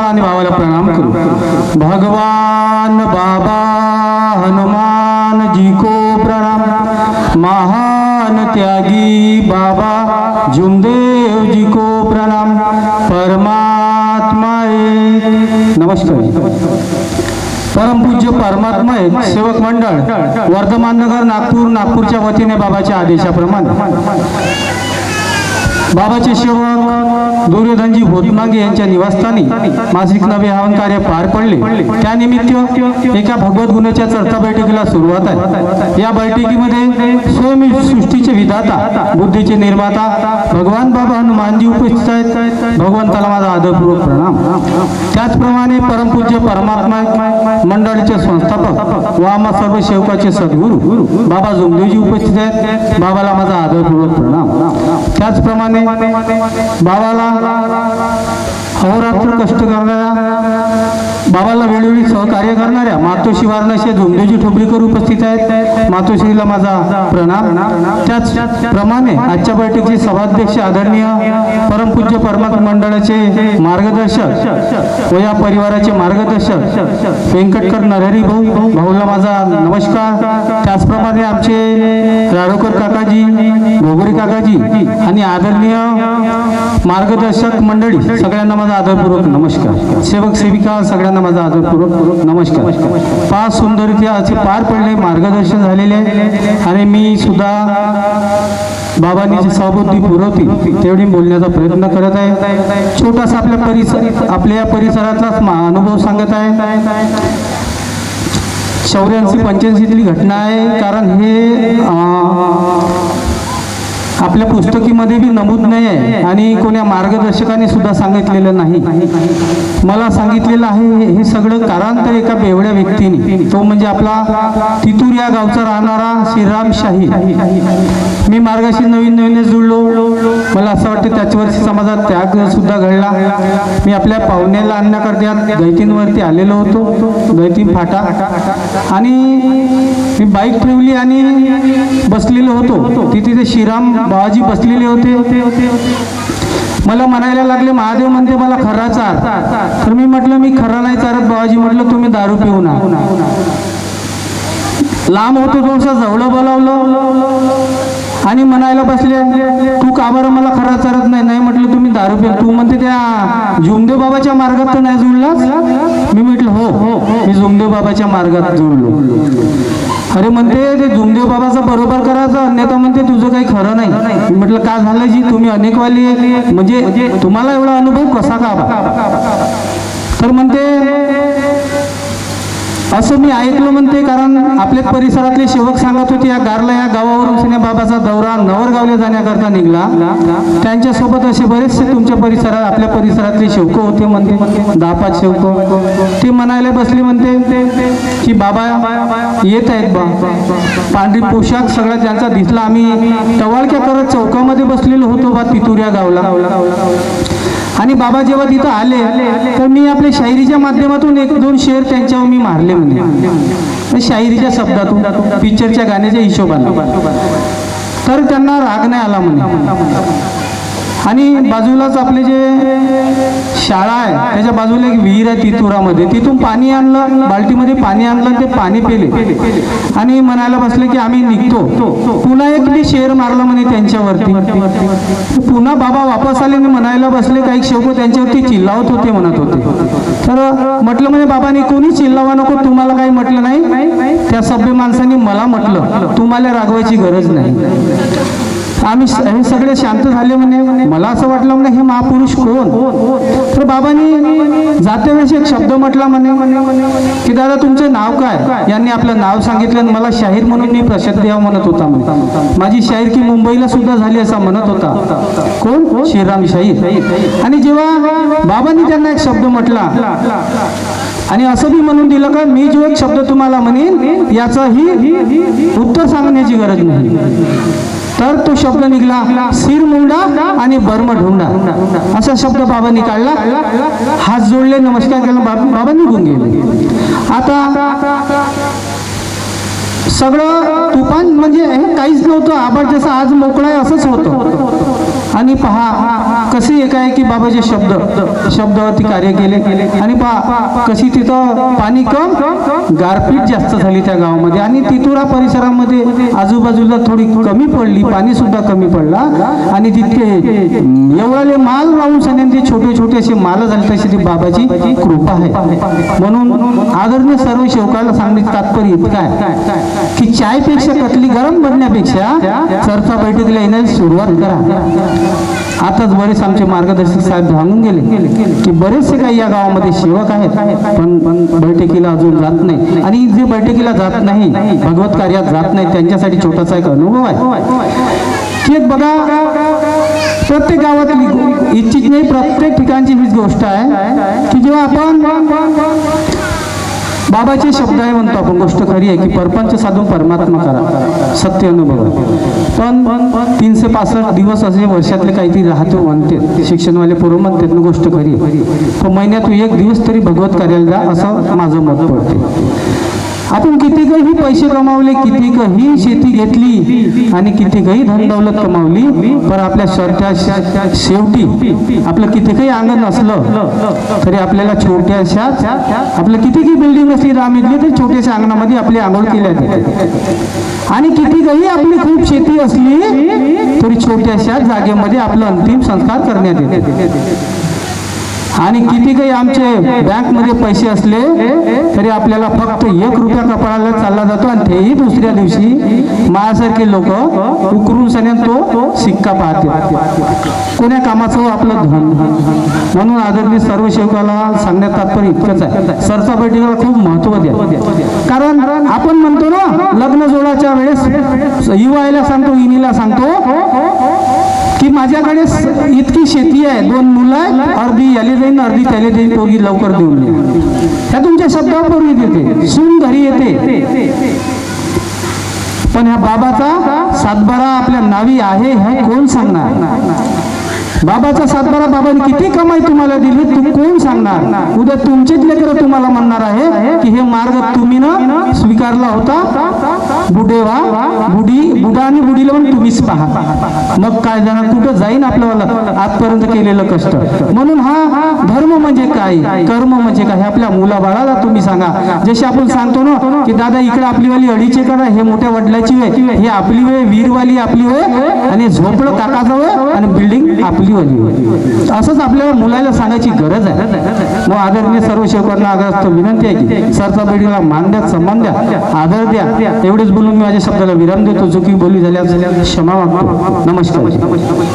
आणि भावाला प्रणाम करू. भगवान बाबा हनुमान जी को प्रणाम. महान त्यागी बाबा जुमदेव जी को प्रणाम. परमात्मा नमस्कार. परमपूज्य परमात्मा सेवक मंडळ वर्धमान नगर नागपूर नागपूरच्या वतीने बाबाच्या आदेशाप्रमाणे. बाबाचे सेवक दुर्योधनजी भोतमागे यांच्या निवासस्थानी मासिक नवे हवन कार्य पार पडले. त्यानिमित्त एका भगवत गुणाच्या चर्चा बैठकीला सुरुवात आहे. या बैठकीमध्ये स्वयं सृष्टीचे विधाता बुद्धीचे निर्माता भगवान बाबा हनुमानजी उपस्थित आहेत. भगवंताला माझा आदरपूर्वक प्रणाम. त्याचप्रमाणे परमपूज्य परमात्मा मंडळाचे संस्थापक व आम्हा सर्व सेवकाचे सद्गुरू बाबा जोमदेवजी उपस्थित आहेत. बाबाला माझा आदरपूर्वक प्रणाम. त्याचप्रमाणे बाबाला अहोरात्र कष्ट करणाऱ्या बाबाला वेळोवेळी सहकार्य करणाऱ्या मातोश्री वारणाशी झोमदेवजी ठोबरीकर उपस्थित आहेत. मातोश्रीला माझा प्रणाम. त्याचप्रमाणे आजच्या बैठकीचे सभाध्यक्ष आदरणीय परमपूज्य परमात्मा मंडळाचे मार्गदर्शक व या परिवाराचे मार्गदर्शक व्यंकटकर नरहरी भाऊ. भाऊला माझा नमस्कार. त्याचप्रमाणे आमचे राडोकर काकाजी भोगरे काकाजी आणि आदरणीय मार्गदर्शक मंडळी सगळ्यांना माझा आदरपूर्वक नमस्कार. सेवक सेविका सगळ्यांना माझा आदरपूर्वक नमस्कार. पाच सुंदर असे पार पडले मार्गदर्शन झालेले. आहे. आणि मी सुद्धा बाबांनी जी सहबुद्धी पुरवती तेवढी बोलण्याचा प्रयत्न करत आहे. छोटासा आपल्या परिसर आपल्या या परिसरातलाच अनुभव सांगत आहे. चौऱ्याऐंशी पंच्याऐंशीतली घटना आहे कारण हे आपल्या पुस्तकीमध्ये बी नमूद नाही आहे आणि कोण्या मार्गदर्शकाने सुद्धा सांगितलेलं नाही. मला सांगितलेलं आहे हे- सगळं कारण तर एका बेवड्या व्यक्तीने. तो म्हणजे आपला तितूर या गावचा राहणारा श्रीराम शाही. मी मार्गाशी नवीन नवीन जुळलो. मला असं वाटतं त्याच्यावर समाजात त्याग सुद्धा घडला. मी आपल्या पाहुण्याला आणण्याकरता गैतींवरती आलेलो होतो. गैतीन फाटा. आणि मी बाईक ठेवली आणि बसलेलो होतो. तिथे ते श्रीराम बाबाजी बसलेले होते. मला म्हणायला लागले महादेव म्हणते मला खरा चार. तर मी म्हटलं मी खरा नाही चारत. बाबाजी म्हटलं तुम्ही दारू पिऊ ना. लांब होतो थोडंसं जवळ बोलावलं. आणि म्हणायला बसले तू का बरं मला खरा चारत नाही? नाही म्हटलं तुम्ही दारू पिऊ. तू म्हणते त्या जुमदेव बाबाच्या मार्गात तर नाही जुळलास मी म्हटलं हो हो, हो. मी जुमदेव बाबाच्या मार्गात जुळलो अरे म्हणते ते जुमदेव बाबाचा बरोबर करायचं अन्यथा म्हणते तुझं काही खरं नाही. म्हटलं का झालं जी? तुम्ही अनेकवाली म्हणजे तुम्हाला एवढा अनुभव कसा का तर म्हणते असं मी ऐकलं म्हणते कारण आपल्या परिसरातले सेवक सांगत होते या गारला या गावावरून सिनेबाबाचा दौरा नवरगावला जाण्याकरता निघला. त्यांच्यासोबत असे बरेचसे तुमच्या परिसरात आपल्या परिसरातले शेवक होते म्हणते. दहा पाच शेवक. ते म्हणायला बसले म्हणते की बाबा येत आहेत बा. पांढरी पोशाख सगळा ज्यांचा दिसला आम्ही टवाळक्या करत चौकामध्ये बसलेलो होतो बा तितुऱ्या गावला. आणि बाबा जेव्हा तिथं आले तर मी आपल्या शायरीच्या माध्यमातून एक दोन शेर त्यांच्यावर मी मारले म्हणजे शायरीच्या शब्दातून पिक्चरच्या गाण्याच्या हिशोबाने. तर त्यांना राग नाही आला म्हणे आणि बाजूलाच आपले जे शाळा आहे. त्याच्या बाजूला एक विहीर आहे तितुरामध्ये. तिथून पाणी आणलं बाल्टीमध्ये पाणी आणलं ते पाणी पेले. आणि म्हणायला बसले की आम्ही निघतो. पुन्हा एक मी शेर मारला म्हणे त्यांच्यावरती. पुन्हा बाबा वापस आले आणि म्हणायला बसले काही शेवक त्यांच्यावरती चिल्लावत होते म्हणत होते. तर म्हटलं म्हणे बाबांनी कोणी चिल्लावा नको तुम्हाला काही म्हटलं नाही? त्या सभ्य माणसांनी मला म्हटलं तुम्हाला रागवायची गरज नाही. आम्ही हे सगळे शांत झाले म्हणे. मला असं वाटलं म्हणे हे महापुरुष कोण? तर बाबांनी जाते वेळेस एक शब्द म्हटला म्हणे की दादा तुमचं नाव काय? यांनी आपलं नाव सांगितलं आणि मला शाहीर म्हणून मी प्रसिद्ध द्यावं म्हणत होता म्हणे. माझी शाहीर की मुंबईला सुद्धा झाली असं म्हणत होता. कोण? श्रीराम शाहीर. आणि जेव्हा बाबांनी त्यांना एक शब्द म्हटला आणि असं बी म्हणून दिलं का मी जो एक शब्द तुम्हाला म्हणेन याचंही उत्तर सांगण्याची गरज नाही. तर तो शब्द निघाला सिर मुंडा आणि बर्म ढोंडा. असा शब्द बाबांनी काढला. हात जोडले नमस्कार केला बाबा बाबा निघून गेले. आता सगळं तुफान म्हणजे काहीच नव्हतं. आबाद जसं आज मोकळा आहे असंच होतं. आणि पहा कसे एकाएकी बाबाचे शब्द शब्दावरती कार्य केले. आणि पहा कशी तिथं पाणी कम गारपीट जास्त झाली त्या गावामध्ये. आणि तितुरा परिसरामध्ये आजूबाजूला थोडी कमी पडली पाणी सुद्धा कमी पडला. आणि तिथे एवढाले माल लावून छोटे छोटे असे माल झाले तशी ती बाबाची कृपा आहे. म्हणून आदरणीय सर्व शेवकाला सांगण्याचं तात्पर्य इतकं आहे की चायपेक्षा कतली गरम बनण्यापेक्षा चर्चा बैठकीला येण्याची सुरुवात करा. आताच बरेच आमचे मार्गदर्शक साहेब सांगून गेले की बरेचसे काही या गावामध्ये सेवक आहेत पण पण बैठकीला अजून जात नाही. आणि जे बैठकीला जात नाही भगवत कार्यात जात नाही त्यांच्यासाठी छोटासा एक अनुभव आहे. की बघा प्रत्येक गावातली इच्छित नाही प्रत्येक ठिकाणची हीच गोष्ट आहे की जेव्हा आपण बाबाचे शब्द आहे म्हणतो आपण गोष्ट खरी आहे की परपंच साधून परमात्मा करा सत्य अनुभव. पण तीनशे पासष्ट दिवस असे वर्षातले काहीतरी राहतो म्हणते शिक्षणवाले पूर्व म्हणतात ना गोष्ट खरी आहे. पण महिन्यात एक दिवस तरी भगवत कार्याला जा असं माझं मत पडते. आपण कितीकही पैसे कमावले कितीकही शेती घेतली आणि कितीकही काही धनदौलत कमावली पण आपल्या शर्ट्या शेवटी आपलं किती काही अंगण असलं तरी आपल्याला छोट्याशा आपलं किती काही बिल्डिंग असली राम इथली तरी छोट्याशा अंगणामध्ये आपली आंघोळ केल्या जाते. आणि कितीकही आपली खूप शेती असली तरी छोट्याशा जागेमध्ये आपलं अंतिम संस्कार करण्यात येते. आणि किती काही आमचे बँकमध्ये पैसे असले तरी आपल्याला फक्त एक रुपया कपाळाला चालला जातो आणि तेही दुसऱ्या दिवशी माझ्यासारखे लोक उकरून सण्यात तो सिक्का पाहते. कोण्या कामाचं हो आपलं धन? म्हणून आदरणीय सर्व सेवकाला सांगण्यात तात्पर्य इतकंच आहे. सरचा बैठकीला खूप महत्त्व द्या. कारण आपण म्हणतो ना लग्न जोडाच्या वेळेस युवायला सांगतो इनीला सांगतो की माझ्याकडे इतकी शेती आहे. दोन मुलं आहेत. अर्धी याले जाईन अर्धी त्याले जाईन. पोरगी लवकर देऊन त्या तुमच्या शब्दावर पोरगी देते. सून घरी येते. पण ह्या बाबाचा सातबारा आपल्या नावी आहे हे कोण सांगणार? बाबाचा सातबारा बाबाने किती कमाई तुम्हाला दिली तू कोण सांगणार? उद्या तुमचेच लेकर तुम्हाला म्हणणार आहे की हे मार्ग तुम्ही ना स्वीकारला होता. बुडेवा बुडी बुडा आणि बुडीला पण तुम्हीच पहा. मग काय जाणार कुठं जाईन आपल्याला आजपर्यंत केलेलं कष्ट. म्हणून हा धर्म म्हणजे काय? कर्म म्हणजे काय? हे आपल्या मुलाबाळाला तुम्ही सांगा. जसे आपण सांगतो ना की दादा इकडे आपली वाली अडीचे करा हे मोठ्या वडिलाची वेळ. हे आपली वेळ वीरवाली आपली वेळ आणि झोपडं काकाचं वेळ आणि बिल्डिंग आपली वाली असंच आपल्याला मुलाला सांगायची गरज आहे. मग आदरणीय सर्व शेवकांना आग्रस्त विनंती आहे की सरचा बेडीला मान द्या सन्मान द्या आदर द्या. एवढेच बोलून मी माझ्या शब्दाला विराम देतो. चुकी बोली झाल्या क्षमा मागतो. नमस्कार.